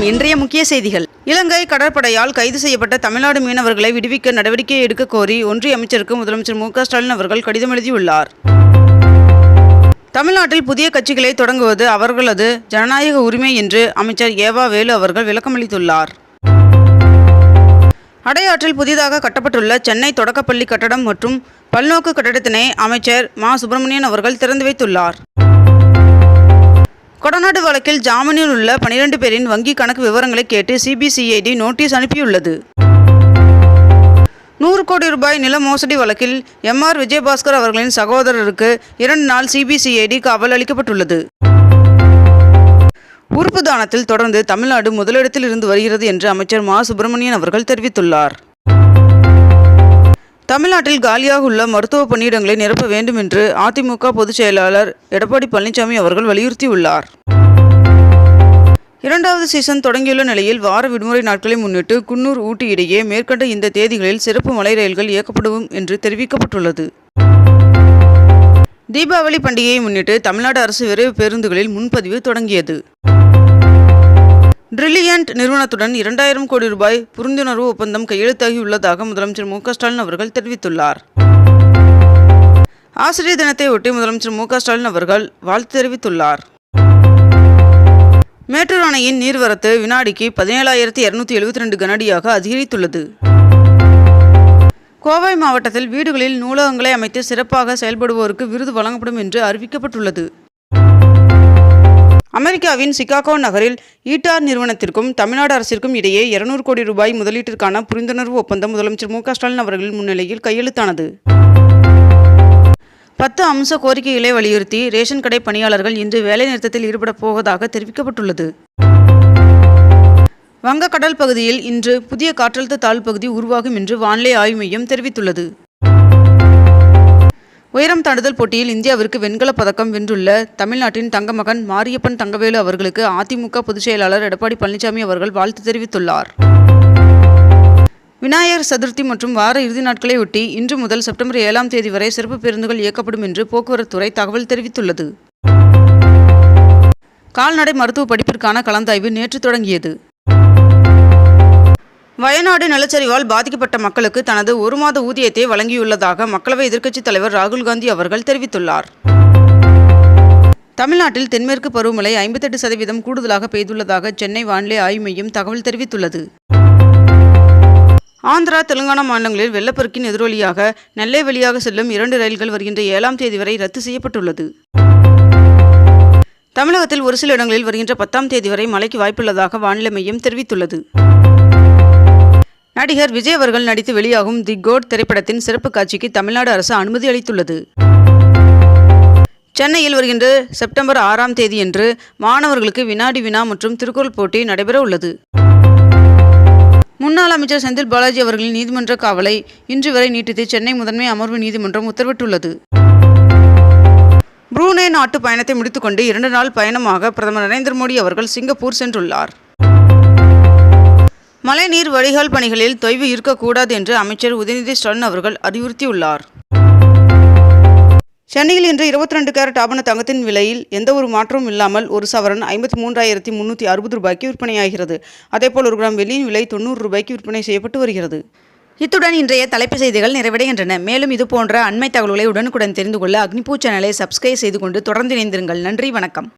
வணக்கம் இன்றைய முக்கிய செய்திகள். இலங்கை கடற்படையால் கைது செய்யப்பட்ட தமிழ்நாடு மீனவர்களை விடுவிக்க நடவடிக்கை எடுக்க கோரி ஒன்றிய அமைச்சருக்கு முதலமைச்சர் மு ஸ்டாலின் அவர்கள் கடிதம் எழுதியுள்ளார். தமிழ்நாட்டில் புதிய கட்சிகளை தொடங்குவது அவர்களது ஜனநாயக உரிமை என்று அமைச்சர் ஏவா வேலு அவர்கள் விளக்கமளித்துள்ளார் அடையாற்றில் புதிதாக கட்டப்பட்டுள்ள சென்னை தொடக்கப்பள்ளி கட்டடம் மற்றும் பல்நோக்கு கட்டடத்தினை அமைச்சர் மா சுப்பிரமணியன் அவர்கள் திறந்து வைத்துள்ளார். கொடநாடு வழக்கில் ஜாமீனில் உள்ள பனிரெண்டு பேரின் வங்கி கணக்கு விவரங்களை கேட்டு சிபிசிஐடி நோட்டீஸ் அனுப்பியுள்ளது. நூறு கோடி ரூபாய் நில மோசடி வழக்கில் எம்ஆர் விஜயபாஸ்கர் அவர்களின் சகோதரருக்கு இரண்டு நாள் சிபிசிஐடி காவல் அளிக்கப்பட்டுள்ளது. உறுப்பு தானத்தில் தொடர்ந்து தமிழ்நாடு முதலிடத்தில் இருந்து வருகிறது என்று அமைச்சர் மா. சுப்பிரமணியன் அவர்கள் தெரிவித்துள்ளார். தமிழ்நாட்டில் காலியாக உள்ள மருத்துவ பணியிடங்களை நிரப்ப வேண்டும் என்று அதிமுக பொதுச் செயலாளர் எடப்பாடி பழனிசாமி அவர்கள் வலியுறுத்தியுள்ளார். இரண்டாவது சீசன் தொடங்கியுள்ள நிலையில் வார விடுமுறை நாட்களை முன்னிட்டு குன்னூர் ஊட்டி இடையே மேற்கண்ட இந்த தேதிகளில் சிறப்பு மலை ரயில்கள் இயக்கப்படும் என்று தெரிவிக்கப்பட்டுள்ளது. தீபாவளி பண்டிகையை முன்னிட்டு தமிழ்நாடு அரசு விரைவு பேருந்துகளில் முன்பதிவு தொடங்கியது. பிரில்லியன்ட் நிறுவனத்துடன் இரண்டாயிரம் கோடி ரூபாய் புரிந்துணர்வு ஒப்பந்தம் கையெழுத்தாகியுள்ளதாக முதலமைச்சர் மு ஸ்டாலின் அவர்கள் தெரிவித்துள்ளார். ஆசிரியர் தினத்தை ஒட்டி முதலமைச்சர் மு ஸ்டாலின் அவர்கள் வாழ்த்து தெரிவித்துள்ளார். மேட்டூர் அணையின் நீர்வரத்து வினாடிக்கு பதினேழாயிரத்தி இருநூத்தி எழுபத்தி ரெண்டு கனடியாக அதிகரித்துள்ளது. கோவை மாவட்டத்தில் வீடுகளில் நூலகங்களை அமைத்து சிறப்பாக செயல்படுவோருக்கு விருது வழங்கப்படும் என்று அறிவிக்கப்பட்டுள்ளது. அமெரிக்காவின் சிகாகோ நகரில் ஈட்டார் நிறுவனத்திற்கும் தமிழ்நாடு அரசிற்கும் இடையே இருநூறு கோடி ரூபாய் முதலீட்டிற்கான புரிந்துணர்வு ஒப்பந்தம் முதலமைச்சர் மு ஸ்டாலின் அவர்களின் முன்னிலையில் கையெழுத்தானது. பத்து அம்ச கோரிக்கைகளை வலியுறுத்தி ரேஷன் கடை பணியாளர்கள் இன்று வேலைநிறுத்தத்தில் ஈடுபடப் போவதாக தெரிவிக்கப்பட்டுள்ளது. வங்கக்கடல் பகுதியில் இன்று புதிய காற்றழுத்த தாழ்வு பகுதி உருவாகும் என்று வானிலை ஆய்வு மையம் தெரிவித்துள்ளது. உயரம் தாண்டுதல் போட்டியில் இந்தியாவிற்கு வெண்கலப் பதக்கம் வென்றுள்ள தமிழ்நாட்டின் தங்கமகன் மாரியப்பன் தங்கவேலு அவர்களுக்கு அதிமுக பொதுச் செயலாளர் எடப்பாடி பழனிசாமி அவர்கள் வாழ்த்து தெரிவித்துள்ளார். விநாயகர் சதுர்த்தி மற்றும் வார இறுதி நாட்களை ஒட்டி இன்று முதல் செப்டம்பர் ஏழாம் தேதி வரை சிறப்பு பேருந்துகள் இயக்கப்படும் என்று போக்குவரத்துறை தகவல் தெரிவித்துள்ளது. கால்நடை மருத்துவ படிப்பிற்கான கலந்தாய்வு நேற்று தொடங்கியது. வயநாடு நிலச்சரிவால் பாதிக்கப்பட்ட மக்களுக்கு தனது ஒரு மாத ஊதியத்தை வழங்கியுள்ளதாக மக்களவை எதிர்க்கட்சித் தலைவர் ராகுல் காந்தி அவர்கள் தெரிவித்துள்ளார். தமிழ்நாட்டில் தென்மேற்கு பருவமழை ஐம்பத்தெட்டு சதவீதம் கூடுதலாக பெய்துள்ளதாக சென்னை வானிலை ஆய்வு மையம் தகவல் தெரிவித்துள்ளது. ஆந்திரா தெலுங்கானா மாநிலங்களில் வெள்ளப்பெருக்கின் எதிரொலியாக நெல்லை வழியாக செல்லும் இரண்டு ரயில்கள் வருகின்ற ஏழாம் தேதி வரை ரத்து செய்யப்பட்டுள்ளது. தமிழகத்தில் ஒரு சில இடங்களில் வருகின்ற பத்தாம் தேதி வரை மழைக்கு வாய்ப்புள்ளதாக வானிலை மையம் தெரிவித்துள்ளது. நடிகர் விஜய் அவர்கள் நடித்து வெளியாகும் தி கோட் திரைப்படத்தின் சிறப்பு காட்சிக்கு தமிழ்நாடு அரசு அனுமதி அளித்துள்ளது. சென்னையில் வருகின்ற செப்டம்பர் ஆறாம் தேதியன்று மாணவர்களுக்கு வினாடி வினா மற்றும் திருக்குறள் போட்டி நடைபெற உள்ளது. முன்னாள் அமைச்சர் செந்தில் பாலாஜி அவர்களின் நீதிமன்ற காவலை இன்று வரை நீட்டித்து சென்னை முதன்மை அமர்வு நீதிமன்றம் உத்தரவிட்டுள்ளது. புரூனே நாட்டு பயணத்தை முடித்துக்கொண்டு இரண்டு நாள் பயணமாக பிரதமர் நரேந்திர மோடி அவர்கள் சிங்கப்பூர் சென்றுள்ளார். மழைநீர் வடிகால் பணிகளில் தொய்வு இருக்கக்கூடாது என்று அமைச்சர் உதயநிதி ஸ்டாலின் அவர்கள் அறிவுறுத்தியுள்ளார். சென்னையில் இன்று இருபத்தி ரெண்டு கேரட் ஆபண தங்கத்தின் விலையில் எந்த ஒரு மாற்றமும் இல்லாமல் ஒரு சவரன் ஐம்பத்தி மூன்றாயிரத்தி முன்னூற்றி அறுபது ரூபாய்க்கு விற்பனையாகிறது. அதேபோல் ஒரு கிராம் வெள்ளியின் விலை தொண்ணூறு ரூபாய்க்கு விற்பனை செய்யப்பட்டு வருகிறது. இத்துடன் இன்றைய தலைப்பு செய்திகள் நிறைவடைகின்றன. மேலும் இது போன்ற அண்மை தகவல்களை உடனுக்குடன் தெரிந்து கொள்ள அக்னிபூ சேனலை சப்ஸ்கிரைப் செய்து கொண்டு தொடர்ந்து இணைந்திருங்கள். நன்றி வணக்கம்.